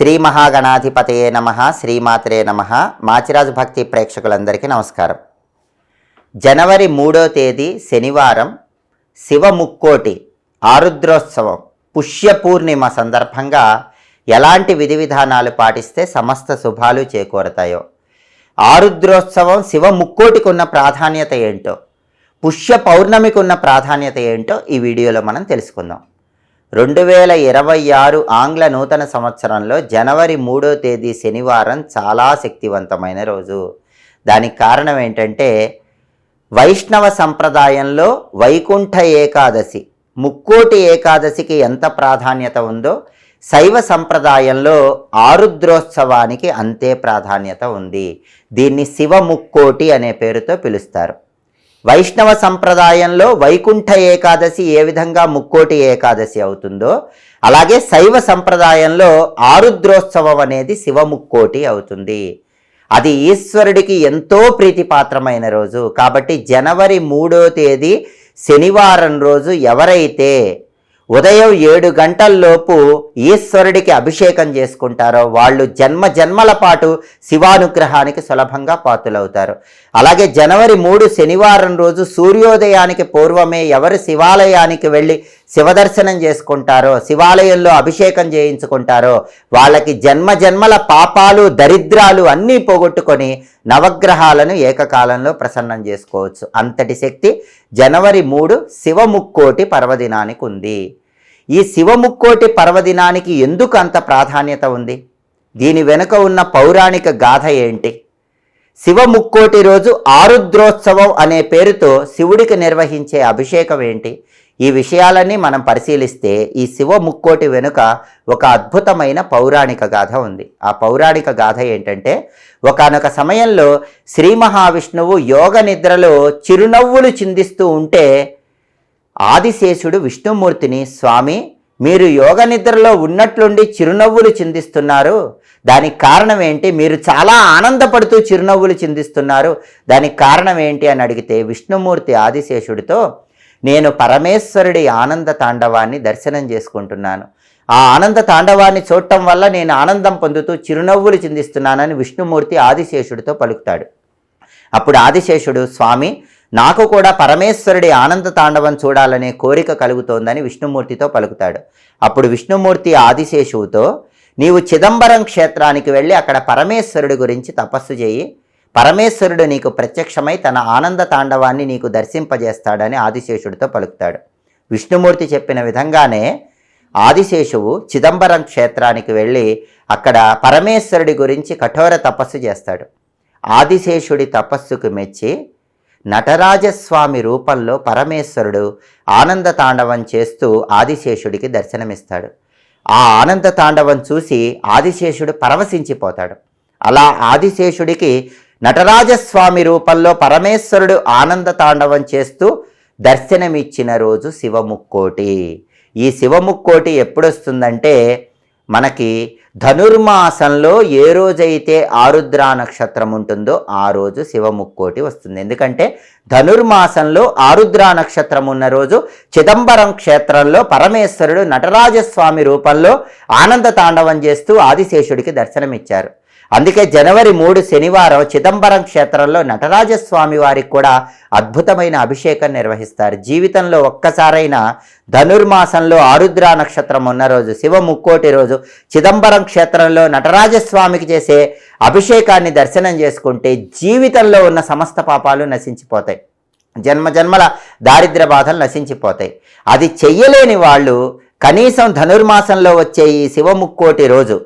శ్రీ మహాగణాధిపతయే నమ శ్రీమాత్రే నమ. మాచిరాజు భక్తి ప్రేక్షకులందరికీ నమస్కారం. జనవరి మూడో తేదీ శనివారం శివ ముక్కోటి ఆరుద్రోత్సవం పుష్య పూర్ణిమ సందర్భంగా ఎలాంటి విధి విధానాలు పాటిస్తే సమస్త శుభాలు చేకూరతాయో ఆరుద్రోత్సవం శివ ముక్కోటికి ఉన్న ప్రాధాన్యత ఏంటో పుష్య పౌర్ణమికి ఉన్న ప్రాధాన్యత ఏంటో ఈ వీడియోలో మనం తెలుసుకుందాం. రెండు వేల ఇరవై ఆరు ఆంగ్ల నూతన సంవత్సరంలో జనవరి మూడో తేదీ శనివారం చాలా శక్తివంతమైన రోజు. దానికి కారణం ఏంటంటే వైష్ణవ సంప్రదాయంలో వైకుంఠ ఏకాదశి ముక్కోటి ఏకాదశికి ఎంత ప్రాధాన్యత ఉందో శైవ సంప్రదాయంలో ఆరుద్రోత్సవానికి అంతే ప్రాధాన్యత ఉంది. దీన్ని శివ ముక్కోటి అనే పేరుతో పిలుస్తారు. వైష్ణవ సంప్రదాయంలో వైకుంఠ ఏకాదశి ఏ విధంగా ముక్కోటి ఏకాదశి అవుతుందో అలాగే శైవ సంప్రదాయంలో ఆరుద్రోత్సవం అనేది శివ ముక్కోటి అవుతుంది. అది ఈశ్వరుడికి ఎంతో ప్రీతిపాత్రమైన రోజు. కాబట్టి జనవరి మూడో తేదీ శనివారం రోజు ఎవరైతే ఉదయం ఏడు గంటల్లోపు ఈశ్వరుడికి అభిషేకం చేసుకుంటారో వాళ్ళు జన్మ జన్మల పాటు శివానుగ్రహానికి సులభంగా పాతులవుతారు. అలాగే జనవరి మూడు శనివారం రోజు సూర్యోదయానికి పూర్వమే ఎవరు శివాలయానికి వెళ్ళి శివదర్శనం చేసుకుంటారో శివాలయంలో అభిషేకం చేయించుకుంటారో వాళ్ళకి జన్మ జన్మల పాపాలు దరిద్రాలు అన్నీ పోగొట్టుకొని నవగ్రహాలను ఏకకాలంలో ప్రసన్నం చేసుకోవచ్చు. అంతటి శక్తి జనవరి మూడు శివముక్కోటి పర్వదినానికి ఉంది. ఈ శివముక్కోటి పర్వదినానికి ఎందుకు అంత ప్రాధాన్యత ఉంది? దీని వెనుక ఉన్న పౌరాణిక గాథ ఏంటి? శివముక్కోటి రోజు ఆరుద్రోత్సవం అనే పేరుతో శివుడికి నిర్వహించే అభిషేకం ఏంటి? ఈ విషయాలన్నీ మనం పరిశీలిస్తే ఈ శివ ముక్కోటి వెనుక ఒక అద్భుతమైన పౌరాణిక గాథ ఉంది. ఆ పౌరాణిక గాథ ఏంటంటే ఒకనొక సమయంలో శ్రీ మహావిష్ణువు యోగ నిద్రలో చిరునవ్వులు చిందిస్తూ ఉంటే ఆదిశేషుడు విష్ణుమూర్తిని స్వామి మీరు యోగ నిద్రలో ఉన్నట్లుండి చిరునవ్వులు చిందిస్తున్నారు. దానికి కారణం ఏంటి? మీరు చాలా ఆనందపడుతూ చిరునవ్వులు చిందిస్తున్నారు. దానికి కారణం ఏంటి? అని అడిగితే విష్ణుమూర్తి ఆదిశేషుడితో నేను పరమేశ్వరుడి ఆనంద తాండవాన్ని దర్శనం చేసుకుంటున్నాను. ఆ ఆనంద తాండవాన్ని చూడటం వల్ల నేను ఆనందం పొందుతూ చిరునవ్వులు చిందిస్తున్నానని విష్ణుమూర్తి ఆదిశేషుడితో పలుకుతాడు. అప్పుడు ఆదిశేషుడు స్వామి నాకు కూడా పరమేశ్వరుడి ఆనంద తాండవం చూడాలనే కోరిక కలుగుతోందని విష్ణుమూర్తితో పలుకుతాడు. అప్పుడు విష్ణుమూర్తి ఆదిశేషువుతో నీవు చిదంబరం క్షేత్రానికి వెళ్ళి అక్కడ పరమేశ్వరుడి గురించి తపస్సు చేయి. పరమేశ్వరుడు నీకు ప్రత్యక్షమై తన ఆనంద తాండవాన్ని నీకు దర్శింపజేస్తాడని ఆదిశేషుడితో పలుకుతాడు. విష్ణుమూర్తి చెప్పిన విధంగానే ఆదిశేషువు చిదంబరం క్షేత్రానికి వెళ్ళి అక్కడ పరమేశ్వరుడి గురించి కఠోర తపస్సు చేస్తాడు. ఆదిశేషుడి తపస్సుకు మెచ్చి నటరాజస్వామి రూపంలో పరమేశ్వరుడు ఆనంద తాండవం చేస్తూ ఆదిశేషుడికి దర్శనమిస్తాడు. ఆ ఆనంద తాండవం చూసి ఆదిశేషుడు పరవశించిపోతాడు. అలా ఆదిశేషుడికి నటరాజస్వామి రూపంలో పరమేశ్వరుడు ఆనంద తాండవం చేస్తూ దర్శనమిచ్చిన రోజు శివముక్కోటి. ఈ శివముక్కోటి ఎప్పుడొస్తుందంటే మనకి ధనుర్మాసంలో ఏ రోజైతే ఆరుద్రా నక్షత్రం ఉంటుందో ఆ రోజు శివముక్కోటి వస్తుంది. ఎందుకంటే ధనుర్మాసంలో ఆరుద్రా నక్షత్రం ఉన్న రోజు చిదంబరం క్షేత్రంలో పరమేశ్వరుడు నటరాజస్వామి రూపంలో ఆనంద తాండవం చేస్తూ ఆదిశేషుడికి దర్శనమిచ్చారు. అందుకే జనవరి మూడు శనివారం చిదంబరం క్షేత్రంలో నటరాజస్వామి వారికి కూడా అద్భుతమైన అభిషేకం నిర్వహిస్తారు. జీవితంలో ఒక్కసారైనా ధనుర్మాసంలో ఆరుద్రా నక్షత్రం ఉన్న రోజు శివ ముక్కోటి రోజు చిదంబరం క్షేత్రంలో నటరాజస్వామికి చేసే అభిషేకాన్ని దర్శనం చేసుకుంటే జీవితంలో ఉన్న సమస్త పాపాలు నశించిపోతాయి. జన్మ జన్మల దారిద్ర బాధలు నశించిపోతాయి. అది చెయ్యలేని వాళ్ళు కనీసం ధనుర్మాసంలో వచ్చే ఈ శివముక్కోటి రోజు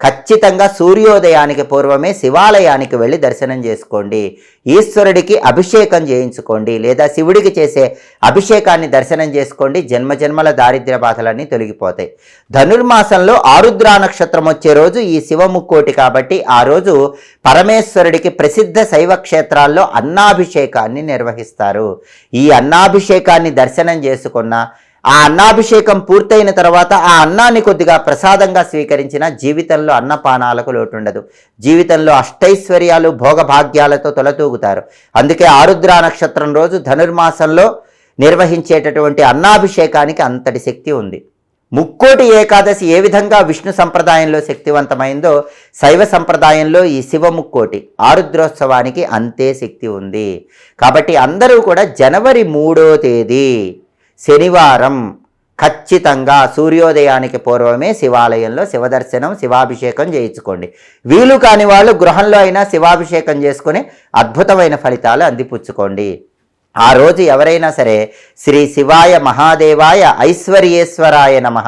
ఖచ్చితంగా సూర్యోదయానికి పూర్వమే శివాలయానికి వెళ్ళి దర్శనం చేసుకోండి. ఈశ్వరుడికి అభిషేకం చేయించుకోండి లేదా శివుడికి చేసే అభిషేకాన్ని దర్శనం చేసుకోండి. జన్మజన్మల దారిద్ర్య బాధలన్నీ తొలగిపోతాయి. ధనుర్మాసంలో ఆరుద్రా నక్షత్రం వచ్చే రోజు ఈ శివముక్కోటి కాబట్టి ఆ రోజు పరమేశ్వరుడికి ప్రసిద్ధ శైవ క్షేత్రాల్లో అన్నాభిషేకాన్ని నిర్వహిస్తారు. ఈ అన్నాభిషేకాన్ని దర్శనం చేసుకున్న ఆ అన్నాభిషేకం పూర్తయిన తర్వాత ఆ అన్నాన్ని కొద్దిగా ప్రసాదంగా స్వీకరించిన జీవితంలో అన్నపానాలకు లోటుండదు. జీవితంలో అష్టైశ్వర్యాలు భోగభాగ్యాలతో తొలతూగుతారు. అందుకే ఆరుద్రా నక్షత్రం రోజు ధనుర్మాసంలో నిర్వహించేటటువంటి అన్నాభిషేకానికి అంతటి శక్తి ఉంది. ముక్కోటి ఏకాదశి ఏ విధంగా విష్ణు సంప్రదాయంలో శక్తివంతమైందో శైవ సంప్రదాయంలో ఈ శివ ముక్కోటి ఆరుద్రోత్సవానికి అంతే శక్తి ఉంది. కాబట్టి అందరూ కూడా జనవరి మూడో తేదీ శనివారం ఖచ్చితంగా సూర్యోదయానికి పూర్వమే శివాలయంలో శివదర్శనం శివాభిషేకం చేయించుకోండి. వీలు కాని వాళ్ళు గృహంలో అయినా శివాభిషేకం చేసుకుని అద్భుతమైన ఫలితాలు అందిపుచ్చుకోండి. ఆ రోజు ఎవరైనా సరే శ్రీ శివాయ మహాదేవాయ ఐశ్వర్యేశ్వరాయ నమ.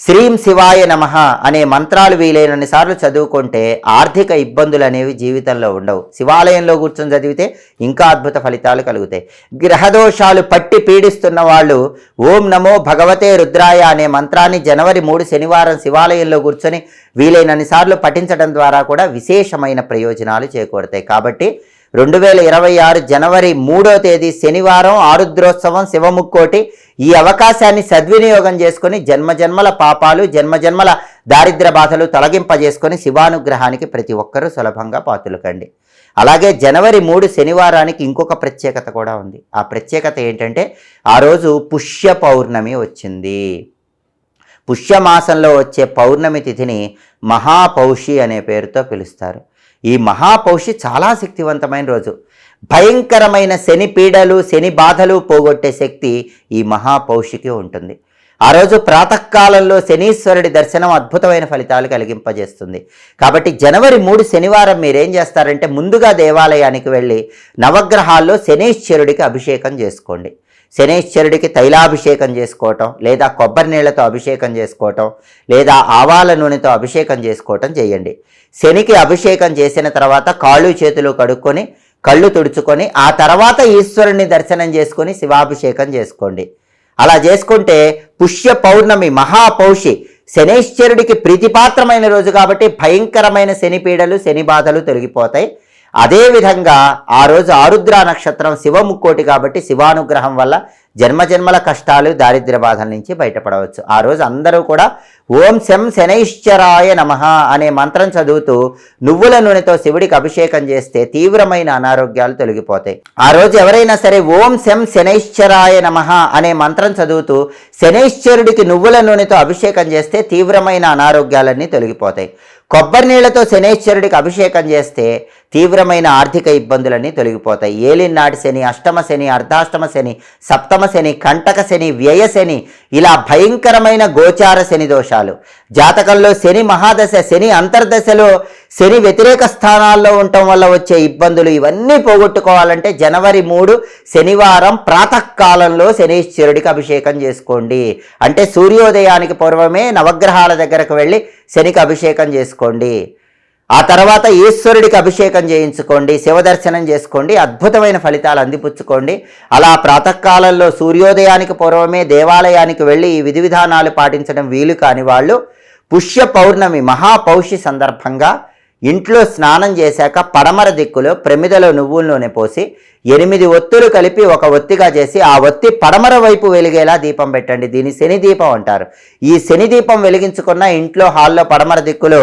శ్రీం శివాయ నమ అనే మంత్రాలు వీలైనన్ని సార్లు చదువుకుంటే ఆర్థిక ఇబ్బందులు అనేవి జీవితంలో ఉండవు. శివాలయంలో కూర్చొని చదివితే ఇంకా అద్భుత ఫలితాలు కలుగుతాయి. గ్రహదోషాలు పట్టి పీడిస్తున్న వాళ్ళు ఓం నమో భగవతే రుద్రాయ అనే మంత్రాన్ని జనవరి మూడు శనివారం శివాలయంలో కూర్చొని వీలైనన్ని సార్లు పఠించడం ద్వారా కూడా విశేషమైన ప్రయోజనాలు చేకూరుతాయి. కాబట్టి రెండు వేల ఇరవై ఆరు జనవరి మూడో తేదీ శనివారం ఆరుద్రోత్సవం శివముక్కోటి. ఈ అవకాశాన్ని సద్వినియోగం చేసుకొని జన్మజన్మల పాపాలు జన్మజన్మల దారిద్ర బాధలు తొలగింపజేసుకొని శివానుగ్రహానికి ప్రతి ఒక్కరూ సులభంగా పాతులకండి. అలాగే జనవరి మూడు శనివారానికి ఇంకొక ప్రత్యేకత కూడా ఉంది. ఆ ప్రత్యేకత ఏంటంటే ఆ రోజు పుష్య పౌర్ణమి వచ్చింది. పుష్యమాసంలో వచ్చే పౌర్ణమి తిథిని మహాపౌషి అనే పేరుతో పిలుస్తారు. ఈ మహాపౌషి చాలా శక్తివంతమైన రోజు. భయంకరమైన శని పీడలు శని బాధలు పోగొట్టే శక్తి ఈ మహాపౌషికి ఉంటుంది. ఆ రోజు ప్రాతకాలంలో శనీశ్వరుడి దర్శనం అద్భుతమైన ఫలితాలు కలిగింపజేస్తుంది. కాబట్టి జనవరి మూడు శనివారం మీరేం చేస్తారంటే ముందుగా దేవాలయానికి వెళ్ళి నవగ్రహాల్లో శనీశ్వరుడికి అభిషేకం చేసుకోండి. శనేశ్వరుడికి తైలాభిషేకం చేసుకోవటం లేదా కొబ్బరి నీళ్ళతో అభిషేకం చేసుకోవటం లేదా ఆవాల నూనెతో అభిషేకం చేసుకోవటం చేయండి. శనికి అభిషేకం చేసిన తర్వాత కాళ్ళు చేతులు కడుక్కొని కళ్ళు తుడుచుకొని ఆ తర్వాత ఈశ్వరుని దర్శనం చేసుకొని శివాభిషేకం చేసుకోండి. అలా చేసుకుంటే పుష్య పౌర్ణమి మహాపౌషి శనేశ్వరుడికి ప్రీతిపాత్రమైన రోజు కాబట్టి భయంకరమైన శని పీడలు శని బాధలు తొలగిపోతాయి. అదేవిధంగా ఆ రోజు ఆరుద్ర నక్షత్రం శివముక్కోటి కాబట్టి శివానుగ్రహం వల్ల జన్మజన్మల కష్టాలు దారిద్ర్య బాధల నుంచి బయటపడవచ్చు. ఆ రోజు అందరూ కూడా ఓం శం శనైశ్చరాయ నమ అనే మంత్రం చదువుతూ నువ్వుల నూనెతో శివుడికి అభిషేకం చేస్తే తీవ్రమైన అనారోగ్యాలు తొలగిపోతాయి. ఆ రోజు ఎవరైనా సరే ఓం శం శనైశ్చరాయ నమ అనే మంత్రం చదువుతూ శనైశ్చరుడికి నువ్వుల నూనెతో అభిషేకం చేస్తే తీవ్రమైన అనారోగ్యాలన్నీ తొలగిపోతాయి. కొబ్బరి నీళ్ళతో శనేశ్వరుడికి అభిషేకం చేస్తే తీవ్రమైన ఆర్థిక ఇబ్బందులన్నీ తొలగిపోతాయి. ఏలినాటి శని అష్టమ శని అర్ధాష్టమ శని సప్తమ శని కంటక శని వ్యయ శని ఇలా భయంకరమైన గోచార శని దోషాలు. జాతకంలో శని మహాదశ శని అంతర్దశలో శని వ్యతిరేక స్థానాల్లో ఉండటం వల్ల వచ్చే ఇబ్బందులు ఇవన్నీ పోగొట్టుకోవాలంటే జనవరి మూడు శనివారం ప్రాతకాలంలో శనీశ్వరుడికి అభిషేకం చేసుకోండి. అంటే సూర్యోదయానికి పూర్వమే నవగ్రహాల దగ్గరకు వెళ్ళి శనికి అభిషేకం చేసుకోండి. ఆ తర్వాత ఈశ్వరుడికి అభిషేకం చేయించుకోండి శివదర్శనం చేసుకోండి అద్భుతమైన ఫలితాలు అందిపుచ్చుకోండి. అలా ప్రాతకాలంలో సూర్యోదయానికి పూర్వమే దేవాలయానికి వెళ్ళి ఈ విధి విధానాలు పాటించడం వీలు కాని వాళ్ళు పుష్య పౌర్ణమి మహాపౌషి సందర్భంగా ఇంట్లో స్నానం చేశాక పడమర దిక్కులో ప్రమిదలో నువ్వుల నూనె పోసి ఎనిమిది ఒత్తులు కలిపి ఒక ఒత్తిగా చేసి ఆ ఒత్తి పడమర వైపు వెలిగేలా దీపం పెట్టండి. దీన్ని శని దీపం అంటారు. ఈ శని దీపం వెలిగించుకున్న ఇంట్లో హాల్లో పడమర దిక్కులో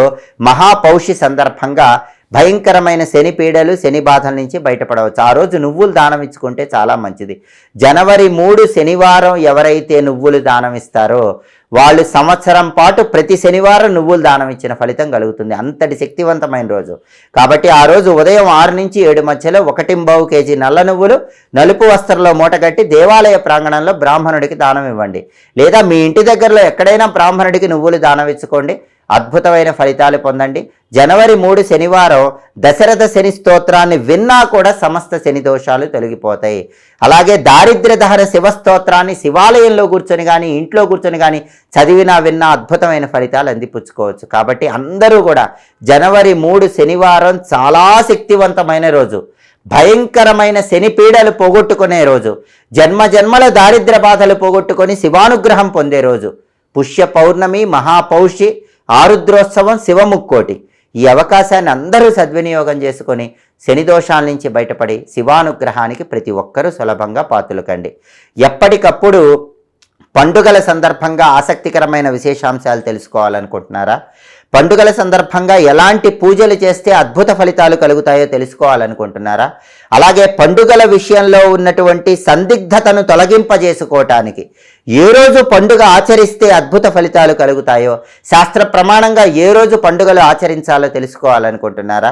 మహాపౌషి సందర్భంగా భయంకరమైన శని పీడలు శని బాధల నుంచి బయటపడవచ్చు. ఆ రోజు నువ్వులు దానం ఇచ్చుకుంటే చాలా మంచిది. జనవరి మూడు శనివారం ఎవరైతే నువ్వులు దానం ఇస్తారో వాళ్ళు సంవత్సరం పాటు ప్రతి శనివారం నువ్వులు దానం ఇచ్చిన ఫలితం కలుగుతుంది. అంతటి శక్తివంతమైన రోజు. కాబట్టి ఆ రోజు ఉదయం ఆరు నుంచి ఏడు మధ్యలో ఒకటింబావు కేజీ నల్ల నువ్వులు నలుపు వస్త్రంలో మూటగట్టి దేవాలయ ప్రాంగణంలో బ్రాహ్మణుడికి దానం ఇవ్వండి. లేదా మీ ఇంటి దగ్గరలో ఎక్కడైనా బ్రాహ్మణుడికి నువ్వులు దానం ఇచ్చుకోండి. అద్భుతమైన ఫలితాలు పొందండి. జనవరి మూడు శనివారం దశరథ శని స్తోత్రాన్ని విన్నా కూడా సమస్త శని దోషాలు తొలగిపోతాయి. అలాగే దారిద్ర్య దహన శివ స్తోత్రాన్ని శివాలయంలో కూర్చొని కానీ ఇంట్లో కూర్చొని కానీ చదివినా విన్నా అద్భుతమైన ఫలితాలు అందిపుచ్చుకోవచ్చు. కాబట్టి అందరూ కూడా జనవరి మూడు శనివారం చాలా శక్తివంతమైన రోజు. భయంకరమైన శని పీడలు పోగొట్టుకునే రోజు. జన్మ జన్మల దారిద్ర బాధలు పోగొట్టుకొని శివానుగ్రహం పొందే రోజు. పుష్య పౌర్ణమి మహాపౌషి ఆరుద్రోత్సవం శివముక్కోటి. ఈ అవకాశాన్ని అందరూ సద్వినియోగం చేసుకొని శని దోషాల నుంచి బయటపడి శివానుగ్రహానికి ప్రతి ఒక్కరూ సులభంగా పాతులకండి. ఎప్పటికప్పుడు పండుగల సందర్భంగా ఆసక్తికరమైన విశేషాంశాలు తెలుసుకోవాలనుకుంటున్నారా? పండుగల సందర్భంగా ఎలాంటి పూజలు చేస్తే అద్భుత ఫలితాలు కలుగుతాయో తెలుసుకోవాలనుకుంటున్నారా? అలాగే పండుగల విషయంలో ఉన్నటువంటి సందిగ్ధతను తొలగింపజేసుకోవటానికి ఏ రోజు పండుగ ఆచరిస్తే అద్భుత ఫలితాలు కలుగుతాయో శాస్త్ర ప్రమాణంగా ఏ రోజు పండుగలు ఆచరించాలో తెలుసుకోవాలనుకుంటున్నారా?